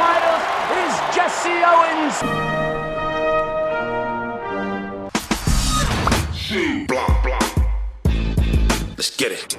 Finals is Jesse Owens. Let's get it.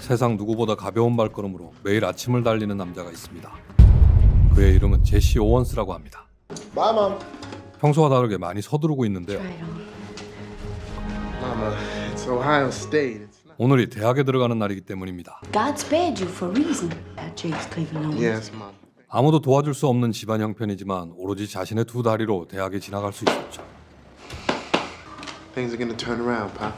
세상 누구보다 가벼운 발걸음으로 매일 아침을 달리는 남자가 있습니다. 그의 이름은 제시 오원스라고 합니다. Bye, Mom. 평소와 다르게 많이 서두르고 있는데요. Mama, it's Ohio State. It's not. 오늘이 대학에 들어가는 날이기 때문입니다. God spared you for a reason. That Jake's Cleveland Owens. Yes, Mom. 아무도 도와줄 수 없는 집안 형편이지만 오로지 자신의 두 다리로 대학에 지나갈 수 있었죠. Things are gonna turn around, Pop.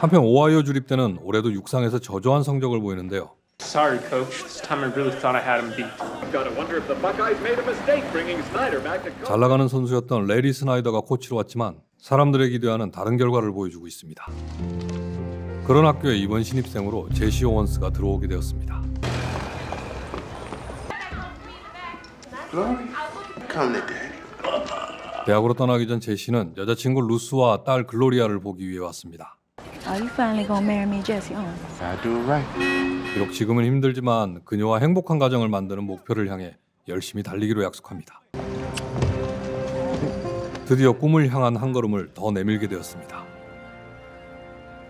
한편 오하이오 주립 때는 올해도 육상에서 저조한 성적을 보이는데요. Sorry, coach. This time I really thought I had him beat. Gotta wonder if the Buckeyes made a mistake bringing Snyder back to 잘 나가는 선수였던 레리 스나이더가 코치로 왔지만 사람들의 기대와는 다른 결과를 보여주고 있습니다. 그런 학교에 이번 신입생으로 제시 오원스가 들어오게 되었습니다. 대학으로 떠나기 전 제시는 여자친구 루스와 딸 글로리아를 보기 위해 왔습니다. Are you finally gonna marry me, Jesse Owens? I do it right. 비록 지금은 힘들지만 그녀와 행복한 가정을 만드는 목표를 향해 열심히 달리기로 약속합니다. 드디어 꿈을 향한 한 걸음을 더 내밀게 되었습니다.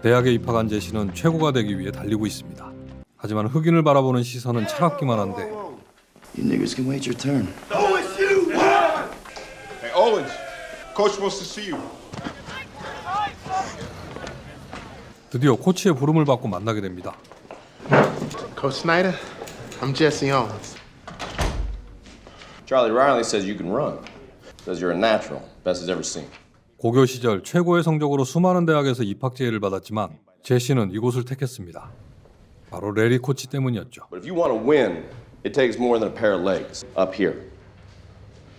대학에 입학한 제시는 최고가 되기 위해 달리고 있습니다. 하지만 흑인을 바라보는 시선은 차갑기만 한데 You niggas can wait your turn. Hey, Owens, coach wants to see you. 드디어 코치의 부름을 받고 만나게 됩니다. Coach Snyder, I'm Jesse Owens. Charlie Riley says you can run. Says you're a natural, best he's ever seen. 고교 시절 최고의 성적으로 수많은 대학에서 입학 제의를 받았지만 제시는 이곳을 택했습니다. 바로 레리 코치 때문이었죠. But if you want to win, it takes more than a pair of legs up here.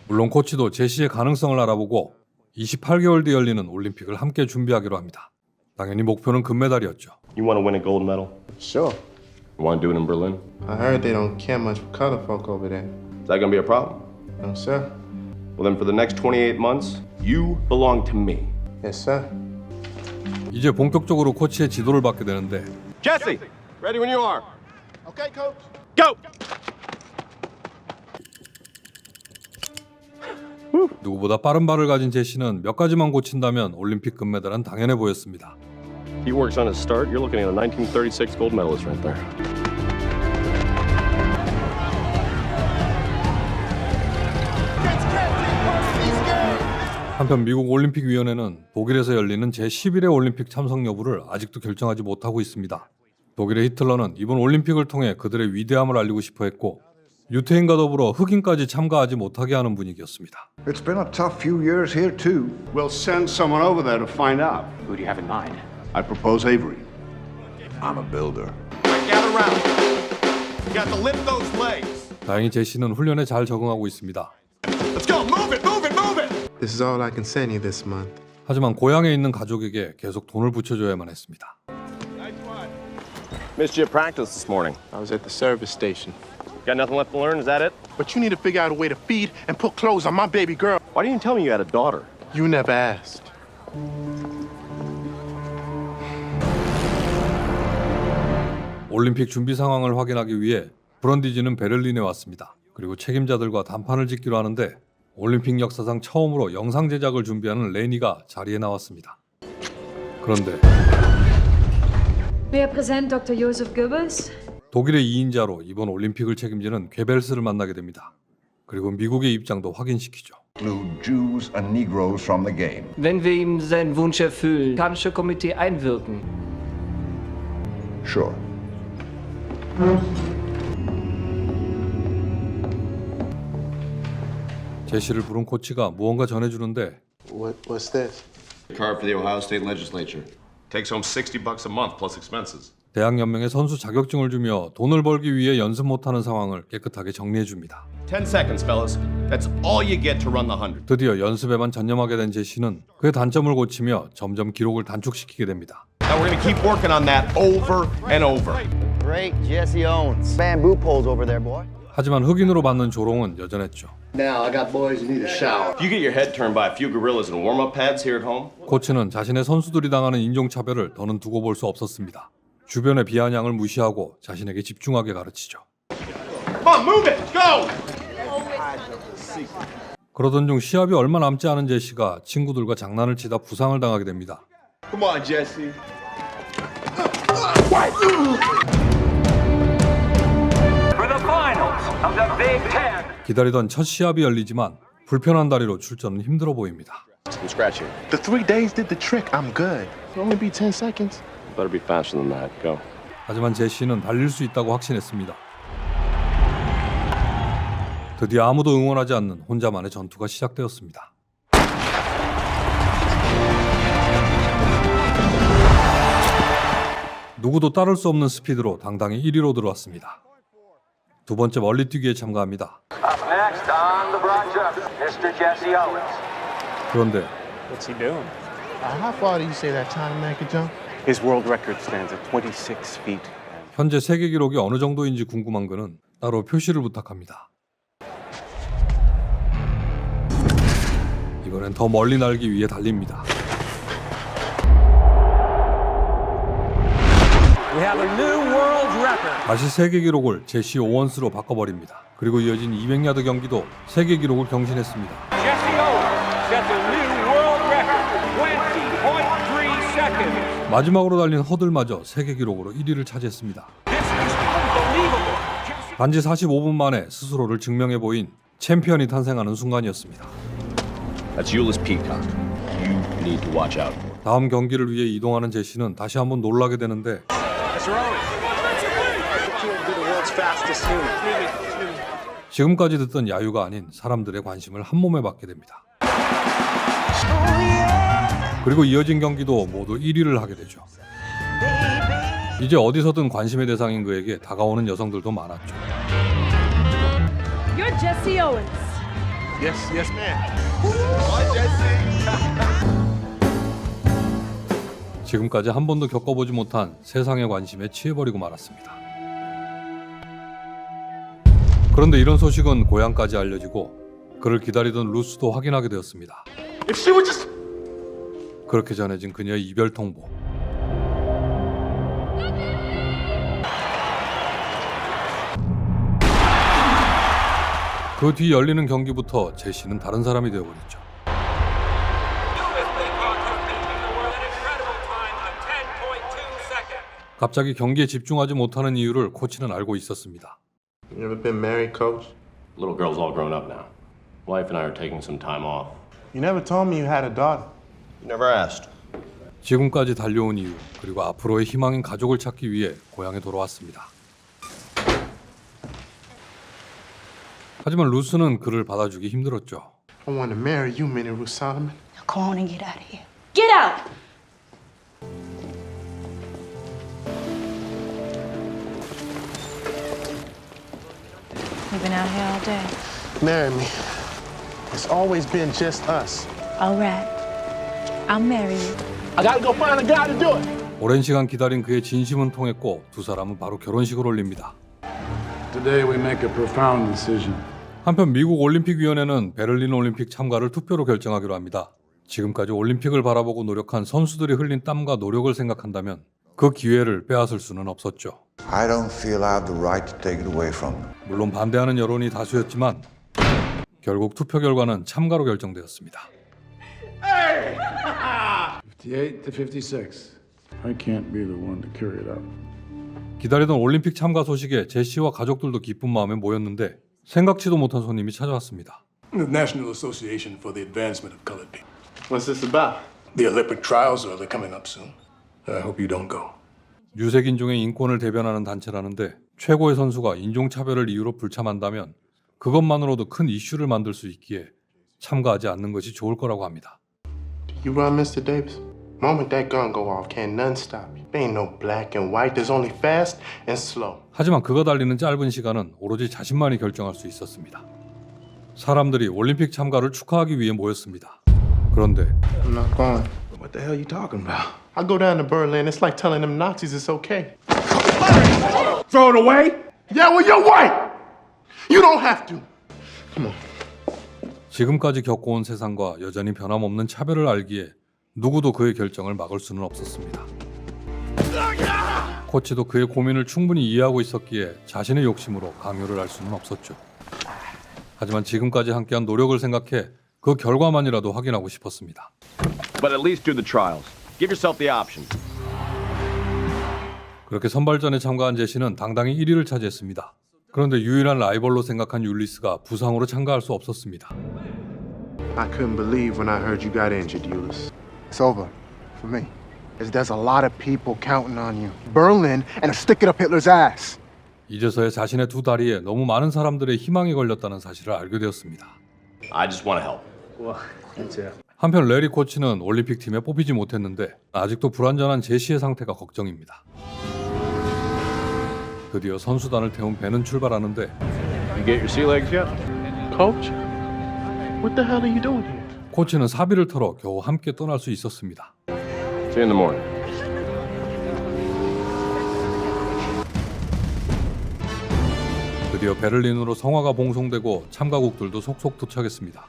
물론 코치도 제시의 가능성을 알아보고 28개월 뒤 열리는 올림픽을 함께 준비하기로 합니다. 당연히 목표는 금메달이었죠. You want to win a gold medal? Sure. You want to do it in Berlin? I heard they don't care much for color folk over there. Is that to be a problem? No, sir. Well, then for the next 28 months, you belong to me. Yes, sir. 이제 본격적으로 코치의 지도를 받게 되는데 Jesse, ready when you are. Okay, Coach. Go! 누구보다 빠른 발을 가진 제시는 몇 가지만 고친다면 올림픽 금메달은 당연해 보였습니다. He works on his start. You're looking at a 1936 gold medalist right there. 한편 미국 올림픽 위원회는 독일에서 열리는 제11회 올림픽 참석 여부를 아직도 결정하지 못하고 있습니다. 독일의 히틀러는 이번 올림픽을 통해 그들의 위대함을 알리고 싶어 했고 유태인과 더불어 흑인까지 참가하지 못하게 하는 분위기였습니다. It's been a tough few years here, too. We'll send someone over there to find out. Who do you have in mind? I propose Avery. I'm a builder. Gather round. You got to lift those legs. 다행히 제시는 훈련에 잘 적응하고 있습니다. Let's go. Move it, move it, move it. This is all I can send you this month. 하지만 고향에 있는 가족에게 계속 돈을 붙여줘야만 했습니다. Missed you at practice this morning. I was at the service station. Got nothing left to learn? Is that it? But you need to figure out a way to feed and put clothes on my baby girl. Why didn't you tell me you had a daughter? You never asked. 올림픽 준비 상황을 확인하기 위해 브런디지는 베를린에 왔습니다. 그리고 책임자들과談판을 짓기로 하는데 올림픽 역사상 처음으로 영상 제작을 준비하는 레니가 자리에 나왔습니다. 그런데? 독일의 2인자로 이번 올림픽을 책임지는 괴벨스를 만나게 됩니다. 그리고 미국의 입장도 확인시키죠. Jews and Negroes from the game. Wenn wir ihm seinen Wunsch erfüllen, kann das Komitee einwirken. Sure. 제시를 부른 코치가 무언가 전해주는데 What, what's this? Card for the Ohio State Legislature. Takes home 60 bucks a month plus expenses. 대학 연맹에 선수 자격증을 주며 돈을 벌기 위해 연습 못하는 상황을 깨끗하게 정리해 줍니다. 10 seconds, fellas. That's all you get to run the 100. 드디어 연습에만 전념하게 된 제시는 그의 단점을 고치며 점점 기록을 단축시키게 됩니다. Now we're going to keep working on that over and over. Great Jesse Owens. Bamboo poles over there, boy. 하지만 흑인으로 받는 조롱은 여전했죠. Now I got boys who need a shower. If you get your head turned by a few gorillas in warm-up pads here at home, 코치는 자신의 선수들이 당하는 인종차별을 더는 두고 볼 수 없었습니다. 주변의 비아냥을 무시하고 자신에게 집중하게 가르치죠. Come on, move it. Go. 그러던 중 시합이 얼마 남지 않은 제시가 친구들과 장난을 치다 부상을 당하게 됩니다. Come on, Jesse. 기다리던 첫 시합이 열리지만 불편한 다리로 출전은 힘들어 보입니다. some scratching. The three days did the trick. I'm good. It'll only be 10 seconds. Better be faster than that. Go. 하지만 제시는 달릴 수 있다고 확신했습니다. 드디어 아무도 응원하지 않는 혼자만의 전투가 시작되었습니다. 누구도 따를 수 없는 스피드로 당당히 1위로 들어왔습니다. 두 번째 멀리뛰기에 참가합니다. 그런데 What's he doing? Uh, how far do you say that China man could jump? His world record stands at 26 feet. 현재 세계 기록이 어느 정도인지 궁금한 그는 따로 표시를 부탁합니다. 이번엔 더 멀리 날기 위해 달립니다. 다시 세계 기록을 제시 오원스로 바꿔버립니다. 그리고 이어진 200야드 경기도 세계 기록을 경신했습니다. 마지막으로 달린 허들마저 세계 기록으로 1위를 차지했습니다. 단지 45분 만에 스스로를 증명해 보인 챔피언이 탄생하는 순간이었습니다. That's Euless Peacock. You need to watch out. 다음 경기를 위해 이동하는 제시는 다시 한번 놀라게 되는데 지금까지 듣던 야유가 아닌 사람들의 관심을 한 몸에 받게 됩니다. 그리고 이어진 경기도 모두 1위를 하게 되죠. 이제 어디서든 관심의 대상인 그에게 다가오는 여성들도 많았죠. You're Jesse Owens. Yes, yes, ma'am. 지금까지 한 번도 겪어보지 못한 세상의 관심에 취해버리고 말았습니다. 그런데 이런 소식은 고향까지 알려지고 그를 기다리던 루스도 확인하게 되었습니다. If she would just. 그렇게 전해진 그녀의 이별 통보. 그 뒤 열리는 경기부터 제시는 다른 사람이 되어버렸죠. 갑자기 경기에 집중하지 못하는 이유를 코치는 알고 있었습니다. You ever been married, coach? Little girl's all grown up now. Wife and I are taking some time off. You never told me you had a daughter. You never asked. 지금까지 달려온 이유 그리고 앞으로의 희망인 가족을 찾기 위해 고향에 돌아왔습니다. 하지만 루스는 그를 받아주기 힘들었죠. I want to marry you, Minnie Ruth Solomon. Now go on and get out of here. Get out! We've been out here all day. Marry me. It's always been just us. All right. I'll marry you. I gotta go find a guy to do it. 오랜 시간 기다린 그의 진심은 통했고 두 사람은 바로 결혼식을 올립니다. Today we make a profound decision. 한편 미국 올림픽위원회는 베를린 올림픽 참가를 투표로 결정하기로 합니다. 지금까지 올림픽을 바라보고 노력한 선수들이 흘린 땀과 노력을 생각한다면 그 기회를 빼앗을 수는 없었죠. I don't feel I have the right to take it away from them. 물론 반대하는 여론이 다수였지만 결국 투표 결과는 참가로 결정되었습니다. 58 to 56. I can't be the one to carry it out. 기다리던 올림픽 참가 소식에 제시와 가족들도 기쁜 마음에 모였는데 생각지도 못한 손님이 찾아왔습니다. The National Association for the Advancement of Colored People. What's this about? The Olympic trials are they're coming up soon. I hope you don't go. 유색 인종의 인권을 대변하는 단체라는데 최고의 선수가 인종차별을 이유로 불참한다면 그것만으로도 큰 이슈를 만들 수 있기에 참가하지 않는 것이 좋을 거라고 합니다. You run, Mr. Davis? Moment that gun go off, can't none stop you. There ain't no black and white. There's only fast and slow. 하지만 그가 달리는 짧은 시간은 오로지 자신만이 결정할 수 있었습니다. 사람들이 올림픽 참가를 축하하기 위해 모였습니다. 그런데 I'm not going. What the hell are you talking about? I go down to Berlin. It's like telling them Nazis it's okay. Throw it away? Yeah, well, you're white. You don't have to. 지금까지 겪어온 세상과 여전히 변함없는 차별을 알기에 누구도 그의 결정을 막을 수는 없었습니다. 코치도 그의 고민을 충분히 이해하고 있었기에 자신의 욕심으로 강요를 할 수는 없었죠. 하지만 지금까지 함께한 노력을 생각해 그 결과만이라도 확인하고 싶었습니다. But at least do the trials. Give yourself the option. 그렇게 선발전에 참가한 제시는 당당히 1위를 차지했습니다. 그런데 유일한 라이벌로 생각한 율리스가 부상으로 참가할 수 없었습니다. I couldn't believe when I heard you got injured, Euless. It's over for me. There's a lot of people counting on you. Berlin and a stick it up Hitler's ass. 이제서야 자신의 두 다리에 너무 많은 사람들의 희망이 걸렸다는 사실을 알게 되었습니다. I just want to help. 한편 레리 코치는 올림픽 팀에 뽑히지 못했는데 아직도 불완전한 제시의 상태가 걱정입니다. 드디어 선수단을 태운 배는 출발하는데 You get your sea legs yet? Coach, what the hell are you doing here? 코치는 사비를 털어 겨우 함께 떠날 수 있었습니다. See you in the morning. 드디어 베를린으로 성화가 봉송되고 참가국들도 속속 도착했습니다.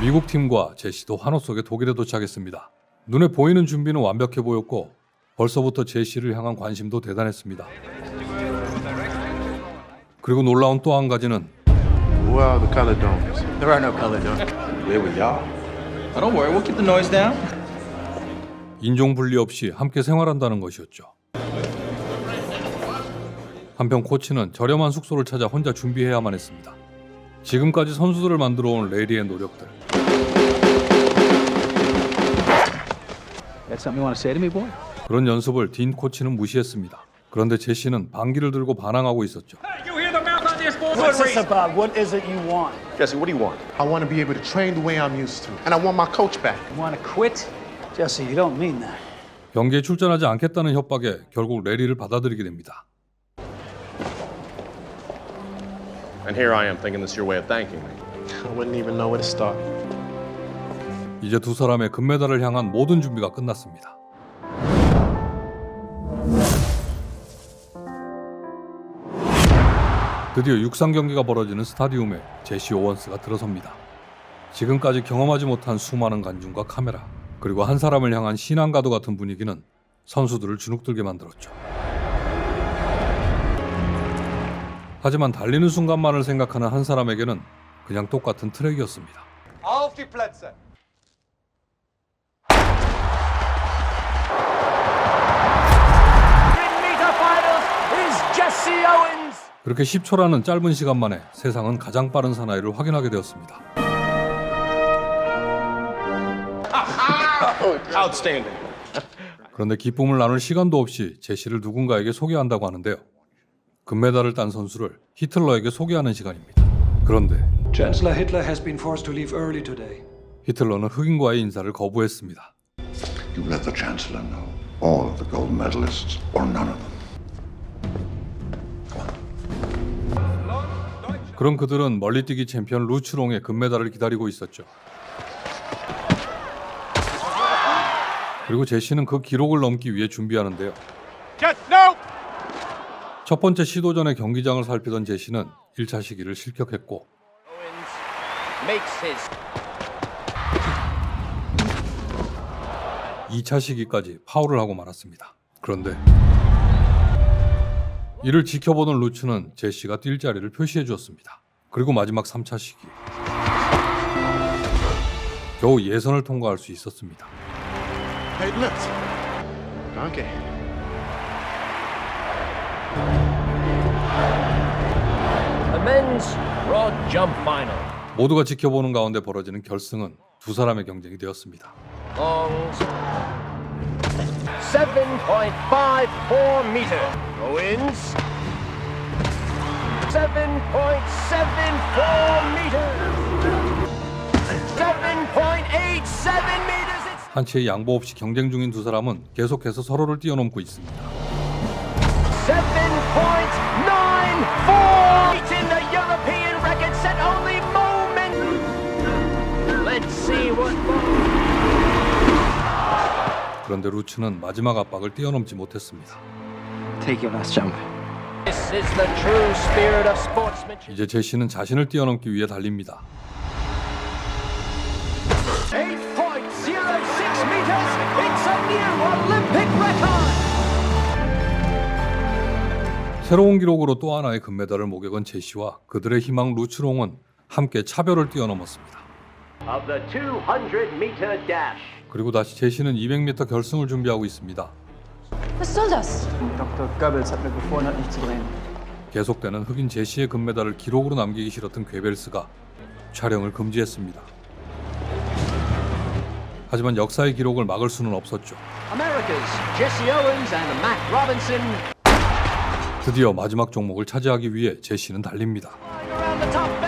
미국 팀과 제시도 환호 속에 독일에 도착했습니다. 눈에 보이는 준비는 완벽해 보였고 벌써부터 제시를 향한 관심도 대단했습니다. 그리고 놀라운 또 한 가지는 Where are the color domes? There are no color domes. Where we are? Don't worry, we'll keep the noise down. 인종 분리 없이 함께 생활한다는 것이었죠. 한편 코치는 저렴한 숙소를 찾아 혼자 준비해야만 했습니다. 지금까지 선수들을 만들어 온 레리의 노력들. Something you want to say to me, boy? 그런 연습을 딘 코치는 무시했습니다. 그런데 제시는 방귀를 들고 반항하고 있었죠. What's this about? What is it you want? Jesse, what do you want? I want to be able to train the way I'm used to. And I want my coach back. You want to quit? Jesse, you don't mean that. 경기에 출전하지 않겠다는 협박에 결국 레리를 받아들이게 됩니다. And here I am thinking this is your way of thanking me. I wouldn't even know where to start. 이제 두 사람의 금메달을 향한 모든 준비가 끝났습니다. 드디어 육상 경기가 벌어지는 스타디움에 제시 오원스가 들어섭니다. 지금까지 경험하지 못한 수많은 관중과 카메라, 그리고 한 사람을 향한 신앙과도 같은 분위기는 선수들을 주눅들게 만들었죠. 하지만 달리는 순간만을 생각하는 한 사람에게는 그냥 똑같은 트랙이었습니다. 그렇게 10초라는 짧은 시간 만에 세상은 가장 빠른 사나이를 확인하게 되었습니다. Outstanding. 그런데 기쁨을 나눌 시간도 없이 제시를 누군가에게 소개한다고 하는데요. 금메달을 딴 선수를 히틀러에게 소개하는 시간입니다. 그런데 Chancellor Hitler has been forced to leave early today. 히틀러는 흑인과의 인사를 거부했습니다. You let the Chancellor know. All of the gold medalists, or none of them. 그럼 그들은 멀리뛰기 챔피언 루츠롱의 금메달을 기다리고 있었죠. 그리고 제시는 그 기록을 넘기 위해 준비하는데요. 첫 번째 시도 전에 경기장을 살피던 제시는 1차 시기를 실격했고 Makes his 2차 시기까지 파울을 하고 말았습니다. 그런데 이를 지켜보던 루츠는 제시가 뛸 자리를 표시해 주었습니다. 그리고 마지막 3차 시기 겨우 예선을 통과할 수 있었습니다. 모두가 지켜보는 가운데 벌어지는 결승은 두 사람의 경쟁이 되었습니다. Longs. 7.54 meter. Owens. 7.74 meter. 7.87 meters. 한치의 양보 없이 경쟁 중인 두 사람은 계속해서 서로를 뛰어넘고 있습니다. 그런데 루츠는 마지막 압박을 뛰어넘지 못했습니다. Take your last jump. This is the true spirit of sportsmanship. 이제 제시는 자신을 뛰어넘기 위해 달립니다. 8.06 meters. It's a new Olympic record. 새로운 기록으로 또 하나의 금메달을 목에 건 제시와 그들의 희망 루츠롱은 함께 차별을 뛰어넘었습니다. Of the 200 meter dash. 그리고 다시 제시는 200m 결승을 준비하고 있습니다. Was soll das? Dr. Goebbels hat mir befohlen, hat nicht zu drehen. 계속되는 흑인 제시의 금메달을 기록으로 남기기 싫었던 괴벨스가 촬영을 금지했습니다. 하지만 역사의 기록을 막을 수는 없었죠. America's Jesse Owens and Matt Robinson 드디어 마지막 종목을 차지하기 위해 제시는 달립니다. flying around the top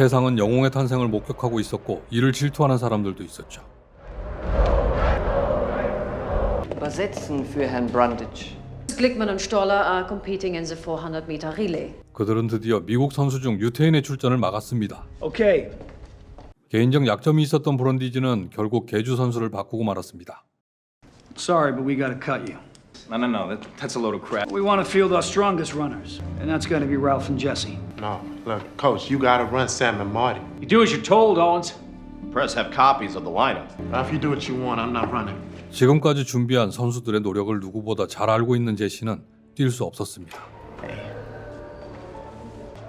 세상은 영웅의 탄생을 목격하고 있었고 이를 질투하는 사람들도 있었죠. Übersetzen für Herrn Brundage. Glickman and Stoller are competing in the 400 meter relay. 그들은 드디어 미국 선수 중 유태인의 출전을 막았습니다. Okay. 개인적 약점이 있었던 브론디즈는 결국 개주 선수를 바꾸고 말았습니다. Sorry, but we gotta cut you. No, no, no. That, that's a load of crap. We want to field our strongest runners, and that's gonna be Ralph and Jesse. No, look, coach, you gotta run Sam and Marty. You do as you're told, Owens. Press have copies of the lineup. If you do what you want, I'm not running. 지금까지 준비한 선수들의 노력을 누구보다 잘 알고 있는 제시는 뛸 수 없었습니다.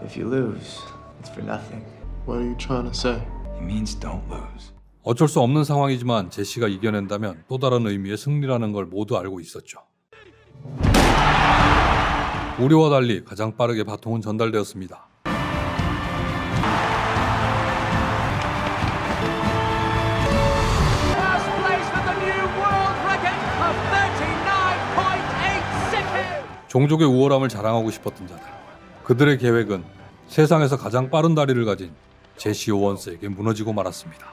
If you lose, it's for nothing. What are you trying to say? It means don't lose. 어쩔 수 없는 상황이지만 제시가 이겨낸다면 또 다른 의미의 승리라는 걸 모두 알고 있었죠. 우리와 달리 가장 빠르게 바통은 전달되었습니다. First place for the new world record of 39.8 seconds. 종족의 우월함을 자랑하고 싶었던 자들. 그들의 계획은 세상에서 가장 빠른 다리를 가진 제시 오원스에게 무너지고 말았습니다.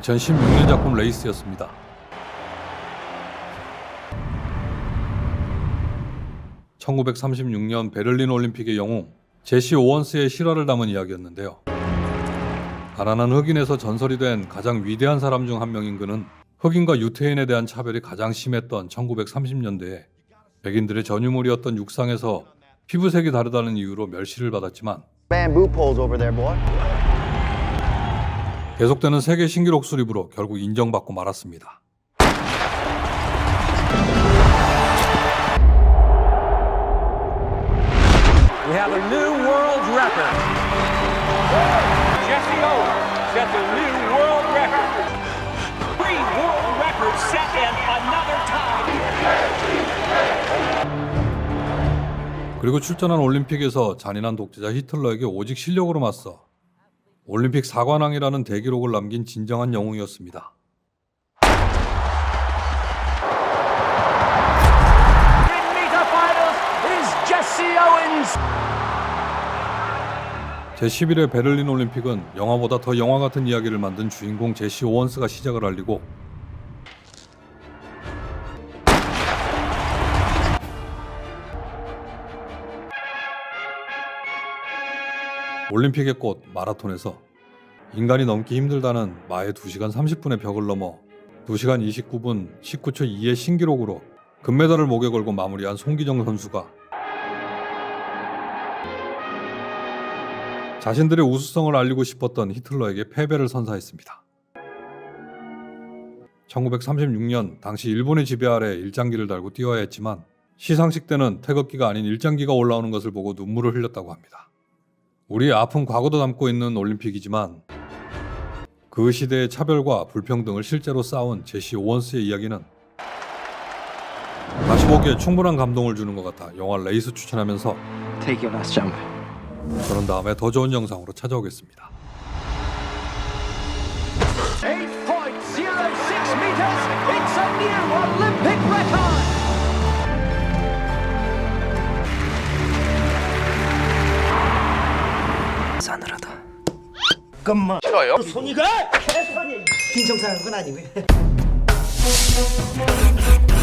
(2016년) 작품 레이스였습니다. (1936년) 베를린 올림픽의 영웅 제시 오원스의 실화를 담은 이야기였는데요. 가난한 흑인에서 전설이 된 가장 위대한 사람 중 한 명인 그는 흑인과 유태인에 대한 차별이 가장 심했던 1930년대에 백인들의 전유물이었던 육상에서 피부색이 다르다는 이유로 멸시를 받았지만 계속되는 세계 신기록 수립으로 결국 인정받고 말았습니다. We have a new world record. Jesse Owens sets a new world record. Three world records set in another time. 그리고 출전한 올림픽에서 잔인한 독재자 히틀러에게 오직 실력으로 맞서 올림픽 4관왕이라는 대기록을 남긴 진정한 영웅이었습니다. In meter finals is Jesse Owens. 제11회 베를린 올림픽은 영화보다 더 영화 같은 이야기를 만든 주인공 제시 오원스가 시작을 알리고 올림픽의 꽃 마라톤에서 인간이 넘기 힘들다는 마의 2시간 30분의 벽을 넘어 2시간 29분 19초 2의 신기록으로 금메달을 목에 걸고 마무리한 송기정 선수가 자신들의 우수성을 알리고 싶었던 히틀러에게 패배를 선사했습니다. 1936년 당시 일본의 지배 아래 일장기를 달고 뛰어야 했지만 시상식 때는 태극기가 아닌 일장기가 올라오는 것을 보고 눈물을 흘렸다고 합니다. 우리의 아픈 과거도 담고 있는 올림픽이지만 그 시대의 차별과 불평등을 실제로 싸운 제시 오원스의 이야기는 다시 보기에 충분한 감동을 주는 것 같아 영화 레이스 추천하면서 Take your last jump. 저는 다음에 더 좋은 영상으로 찾아오겠습니다. 8.06 meters. It's a new Olympic record. 손이가! 빈정상한 건 아니고요.